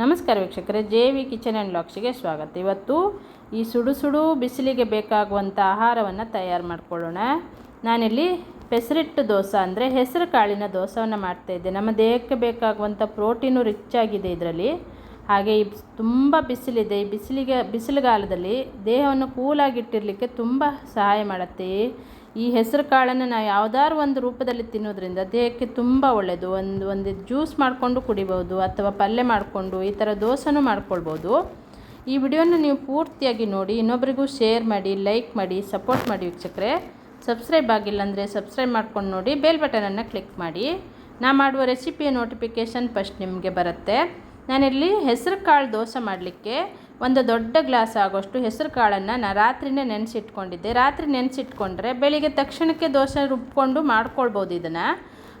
ನಮಸ್ಕಾರ ವೀಕ್ಷಕರೇ, J V kitchen and ಲಾಕ್ಸಿಗೆ ಸ್ವಾಗತ. ಇವತ್ತು ಈ ಸುಡು ಸುಡು ಬಿಸಿಲಿಗೆ ಬೇಕಾಗುವಂಥ ಆಹಾರವನ್ನು ತಯಾರು ಮಾಡಿಕೊಳ್ಳೋಣ. ನಾನಿಲ್ಲಿ ಪೆಸರಿಟ್ಟು ದೋಸೆ ಅಂದರೆ ಹೆಸರು ಕಾಳಿನ ದೋಸೆಯನ್ನು ಮಾಡ್ತಾಯಿದ್ದೆ ನಮ್ಮ ದೇಹಕ್ಕೆ ಬೇಕಾಗುವಂಥ ಪ್ರೋಟೀನು ರಿಚ್ ಆಗಿದೆ ಇದರಲ್ಲಿ. ಹಾಗೆ ಈ ತುಂಬ ಬಿಸಿಲಿದೆ. ಈ ಬಿಸಿಲಿಗೆ, ಬಿಸಿಲುಗಾಲದಲ್ಲಿ ದೇಹವನ್ನು ಕೂಲಾಗಿಟ್ಟಿರಲಿಕ್ಕೆ ತುಂಬ ಸಹಾಯ ಮಾಡುತ್ತೆ. ಈ ಹೆಸರು ಕಾಳನ್ನು ನಾವು ಯಾವುದಾದ್ರು ಒಂದು ರೂಪದಲ್ಲಿ ತಿನ್ನೋದ್ರಿಂದ ದೇಹಕ್ಕೆ ತುಂಬ ಒಳ್ಳೆಯದು ಒಂದು ಒಂದು ಜ್ಯೂಸ್ ಮಾಡಿಕೊಂಡು ಕುಡಿಬೋದು ಅಥವಾ ಪಲ್ಯ ಮಾಡಿಕೊಂಡು ಈ ಥರ ದೋಸೆನೂ ಮಾಡ್ಕೊಳ್ಬೋದು. ಈ ವಿಡಿಯೋನ ನೀವು ಪೂರ್ತಿಯಾಗಿ ನೋಡಿ ಇನ್ನೊಬ್ಬರಿಗೂ ಶೇರ್ ಮಾಡಿ, ಲೈಕ್ ಮಾಡಿ, ಸಪೋರ್ಟ್ ಮಾಡಿ ವೀಕ್ಷಕರೇ. ಸಬ್ಸ್ಕ್ರೈಬ್ ಆಗಿಲ್ಲ ಅಂದರೆ ಸಬ್ಸ್ಕ್ರೈಬ್ ಮಾಡ್ಕೊಂಡು ನೋಡಿ, ಬೆಲ್ ಬಟನನ್ನು ಕ್ಲಿಕ್ ಮಾಡಿ. ನಾ ಮಾಡುವ ರೆಸಿಪಿಯ ನೋಟಿಫಿಕೇಷನ್ ಫಸ್ಟ್ ನಿಮಗೆ ಬರುತ್ತೆ. ನಾನಿಲ್ಲಿ ಹೆಸರು ಕಾಳು ದೋಸೆ ಮಾಡಲಿಕ್ಕೆ ಒಂದು ದೊಡ್ಡ ಗ್ಲಾಸ್ ಆಗೋಷ್ಟು ಹೆಸರು ಕಾಳನ್ನು ನಾನು ರಾತ್ರಿನೇ ನೆನೆಸಿಟ್ಕೊಂಡಿದ್ದೆ. ರಾತ್ರಿ ನೆನೆಸಿಟ್ಕೊಂಡ್ರೆ ಬೆಳಿಗ್ಗೆ ತಕ್ಷಣಕ್ಕೆ ದೋಸೆ ರುಬ್ಕೊಂಡು ಮಾಡ್ಕೊಳ್ಬೋದು ಇದನ್ನು.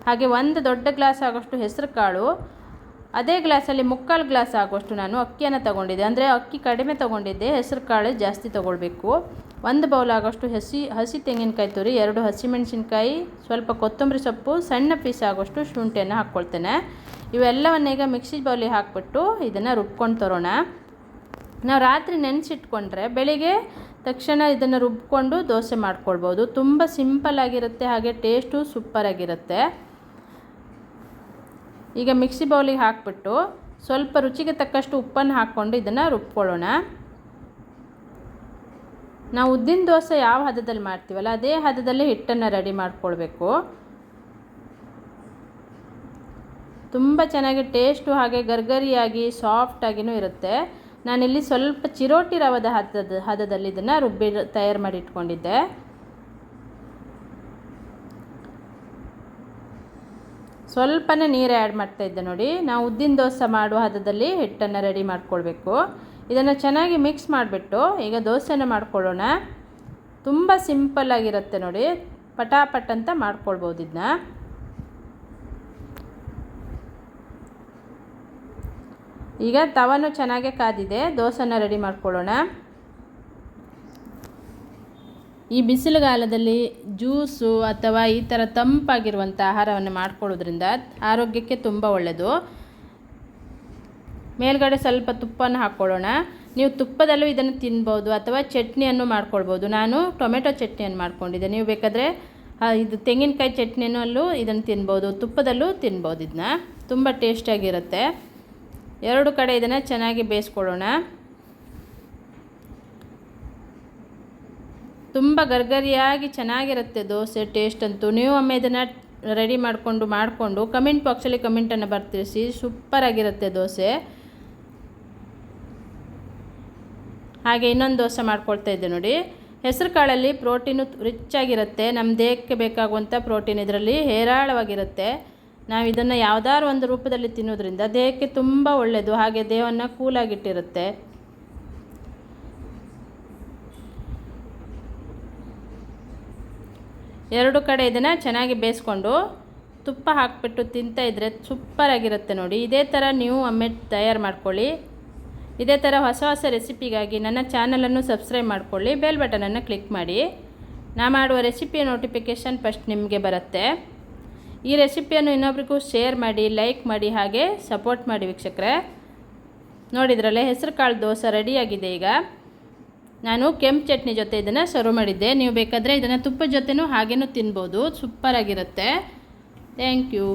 ಹಾಗೆ ಒಂದು ದೊಡ್ಡ ಗ್ಲಾಸ್ ಆಗೋಷ್ಟು ಹೆಸರು ಕಾಳು, ಅದೇ ಗ್ಲಾಸಲ್ಲಿ ಮುಕ್ಕಾಲು ಗ್ಲಾಸ್ ಆಗೋಷ್ಟು ನಾನು ಅಕ್ಕಿಯನ್ನು ತೊಗೊಂಡಿದ್ದೆ. ಅಂದರೆ ಅಕ್ಕಿ ಕಡಿಮೆ ತೊಗೊಂಡಿದ್ದೆ, ಹೆಸರು ಕಾಳು ಜಾಸ್ತಿ ತೊಗೊಳ್ಬೇಕು. ಒಂದು ಬೌಲ್ ಆಗೋಷ್ಟು ಹಸಿ ಹಸಿ ತೆಂಗಿನಕಾಯಿ ತುರಿ, ಎರಡು ಹಸಿಮೆಣಸಿನ್ಕಾಯಿ, ಸ್ವಲ್ಪ ಕೊತ್ತಂಬರಿ ಸೊಪ್ಪು, ಸಣ್ಣ ಪೀಸ್ ಆಗೋಷ್ಟು ಶುಂಠಿಯನ್ನು ಹಾಕ್ಕೊಳ್ತೇನೆ. ಇವೆಲ್ಲವನ್ನೀಗ ಮಿಕ್ಸಿ ಬೌಲಿಗೆ ಹಾಕ್ಬಿಟ್ಟು ಇದನ್ನು ರುಬ್ಕೊಂಡು ತರೋಣ. ನಾವು ರಾತ್ರಿ ನೆನೆಸಿಟ್ಕೊಂಡ್ರೆ ಬೆಳಿಗ್ಗೆ ತಕ್ಷಣ ಇದನ್ನು ರುಬ್ಕೊಂಡು ದೋಸೆ ಮಾಡ್ಕೊಳ್ಬೋದು. ತುಂಬ ಸಿಂಪಲ್ ಆಗಿರುತ್ತೆ, ಹಾಗೆ ಟೇಸ್ಟು ಸೂಪರಾಗಿರುತ್ತೆ ಈಗ ಮಿಕ್ಸಿ ಬೌಲಿಗೆ ಹಾಕ್ಬಿಟ್ಟು ಸ್ವಲ್ಪ ರುಚಿಗೆ ತಕ್ಕಷ್ಟು ಉಪ್ಪನ್ನು ಹಾಕ್ಕೊಂಡು ಇದನ್ನು ರುಬ್ಕೊಳ್ಳೋಣ. ನಾವು ಉದ್ದಿನ ದೋಸೆ ಯಾವ ಹದದಲ್ಲಿ ಮಾಡ್ತೀವಲ್ಲ, ಅದೇ ಹದದಲ್ಲಿ ಹಿಟ್ಟನ್ನು ರೆಡಿ ಮಾಡ್ಕೊಳ್ಬೇಕು. ತುಂಬ ಚೆನ್ನಾಗಿ ಟೇಸ್ಟು ಹಾಗೆ ಗರ್ಗರಿಯಾಗಿ ಸಾಫ್ಟಾಗಿಯೂ ಇರುತ್ತೆ. ನಾನಿಲ್ಲಿ ಸ್ವಲ್ಪ ಚಿರೋಟಿ ರವದ ಹದದ, ಹದದಲ್ಲಿ ಇದನ್ನು ರುಬ್ಬಿ ತಯಾರು ಮಾಡಿ ಇಟ್ಕೊಂಡಿದ್ದೆ ಸ್ವಲ್ಪನೇ ನೀರು ಆ್ಯಡ್ ಮಾಡ್ತಾಯಿದ್ದೆ ನೋಡಿ. ನಾವು ಉದ್ದಿನ ದೋಸೆ ಮಾಡುವ ಹದದಲ್ಲಿ ಹಿಟ್ಟನ್ನು ರೆಡಿ ಮಾಡ್ಕೊಳ್ಬೇಕು. ಇದನ್ನು ಚೆನ್ನಾಗಿ ಮಿಕ್ಸ್ ಮಾಡಿಬಿಟ್ಟು ಈಗ ದೋಸೆನ ಮಾಡ್ಕೊಳ್ಳೋಣ. ತುಂಬ ಸಿಂಪಲ್ಲಾಗಿರುತ್ತೆ ನೋಡಿ. ಪಟಾಪಟ್ ಅಂತ ಮಾಡ್ಕೊಳ್ಬೋದು ಇದನ್ನ ಈಗ ತವನು ಚೆನ್ನಾಗೆ ಕಾದಿದೆ, ದೋಸೆನ ರೆಡಿ ಮಾಡ್ಕೊಳ್ಳೋಣ. ಈ ಬಿಸಿಲುಗಾಲದಲ್ಲಿ ಜ್ಯೂಸು ಅಥವಾ ಈ ಥರ ತಂಪಾಗಿರುವಂಥ ಆಹಾರವನ್ನು ಮಾಡ್ಕೊಳ್ಳೋದ್ರಿಂದ ಆರೋಗ್ಯಕ್ಕೆ ತುಂಬ ಒಳ್ಳೆಯದು ಮೇಲ್ಗಡೆ ಸ್ವಲ್ಪ ತುಪ್ಪನ ಹಾಕ್ಕೊಳ್ಳೋಣ. ನೀವು ತುಪ್ಪದಲ್ಲೂ ಇದನ್ನು ತಿನ್ಬೋದು ಅಥವಾ ಚಟ್ನಿಯನ್ನು ಮಾಡ್ಕೊಳ್ಬೋದು. ನಾನು ಟೊಮೆಟೊ ಚಟ್ನಿಯನ್ನು ಮಾಡ್ಕೊಂಡಿದ್ದೆ. ನೀವು ಬೇಕಾದರೆ ಇದು ತೆಂಗಿನಕಾಯಿ ಚಟ್ನಿನಲ್ಲೂ ಇದನ್ನು ತಿನ್ಬೋದು, ತುಪ್ಪದಲ್ಲೂ ತಿನ್ಬೋದು ಇದನ್ನ. ತುಂಬ ಟೇಸ್ಟಿಯಾಗಿರುತ್ತೆ ಎರಡು ಕಡೆ ಇದನ್ನು ಚೆನ್ನಾಗಿ ಬೇಯಿಸ್ಕೊಳ್ಳೋಣ. ತುಂಬ ಗರ್ಗರಿಯಾಗಿ ಚೆನ್ನಾಗಿರುತ್ತೆ ದೋಸೆ ಟೇಸ್ಟ್ ಅಂತೂ. ನೀವು ಒಮ್ಮೆ ಇದನ್ನು ರೆಡಿ ಮಾಡಿಕೊಂಡು ಮಾಡಿಕೊಂಡು ಕಮೆಂಟ್ ಬಾಕ್ಸಲ್ಲಿ ಕಮೆಂಟನ್ನು ಬರ್ತಿರಿಸಿ. ಸೂಪರಾಗಿರುತ್ತೆ ದೋಸೆ. ಹಾಗೆ ಇನ್ನೊಂದು ದೋಸೆ ಮಾಡ್ಕೊಳ್ತಾ ಇದ್ದೆ ನೋಡಿ. ಹೆಸರು ಕಾಳಲ್ಲಿ ಪ್ರೋಟೀನು ರಿಚ್ ಆಗಿರುತ್ತೆ. ನಮ್ಮ ದೇಹಕ್ಕೆ ಬೇಕಾಗುವಂಥ ಪ್ರೋಟೀನ್ ಇದರಲ್ಲಿ ಹೇರಾಳವಾಗಿರುತ್ತೆ. ನಾವು ಇದನ್ನು ಯಾವುದಾದ್ರು ಒಂದು ರೂಪದಲ್ಲಿ ತಿನ್ನೋದ್ರಿಂದ ದೇಹಕ್ಕೆ ತುಂಬ ಒಳ್ಳೆಯದು ಹಾಗೆ ದೇಹವನ್ನು ಕೂಲಾಗಿಟ್ಟಿರುತ್ತೆ. ಎರಡು ಕಡೆ ಇದನ್ನು ಚೆನ್ನಾಗಿ ಬೇಯಿಸ್ಕೊಂಡು ತುಪ್ಪ ಹಾಕಿಬಿಟ್ಟು ತಿಂತಾಯಿದ್ರೆ ಸೂಪರಾಗಿರುತ್ತೆ ನೋಡಿ. ಇದೇ ಥರ ನೀವು ಒಮ್ಮೆ ತಯಾರು ಮಾಡ್ಕೊಳ್ಳಿ. ಇದೇ ಥರ ಹೊಸ ಹೊಸ ರೆಸಿಪಿಗಾಗಿ ನನ್ನ ಚಾನಲನ್ನು ಸಬ್ಸ್ಕ್ರೈಬ್ ಮಾಡ್ಕೊಳ್ಳಿ, ಬೆಲ್ ಬಟನನ್ನು ಕ್ಲಿಕ್ ಮಾಡಿ. ನಾ ಮಾಡುವ ರೆಸಿಪಿಯ ನೋಟಿಫಿಕೇಷನ್ ಫಸ್ಟ್ ನಿಮಗೆ ಬರುತ್ತೆ. ಈ ರೆಸಿಪಿಯನ್ನು ಇನ್ನೊಬ್ರಿಗೂ ಶೇರ್ ಮಾಡಿ ಲೈಕ್ ಮಾಡಿ, ಹಾಗೆ ಸಪೋರ್ಟ್ ಮಾಡಿ ವೀಕ್ಷಕರೆ. ನೋಡಿದ್ರಲ್ಲೇ ಹೆಸರು ಕಾಳು ದೋಸೆ ರೆಡಿಯಾಗಿದೆ ಈಗ. ನಾನು ಕೆಂಪು ಚಟ್ನಿ ಜೊತೆ ಇದನ್ನು ಸರ್ವ್ ಮಾಡಿದ್ದೆ. ನೀವು ಬೇಕಾದರೆ ಇದನ್ನು ತುಪ್ಪದ ಜೊತೆನೂ ಹಾಗೇನೂ ತಿನ್ಬೋದು. ಸೂಪರಾಗಿರುತ್ತೆ ಥ್ಯಾಂಕ್ ಯು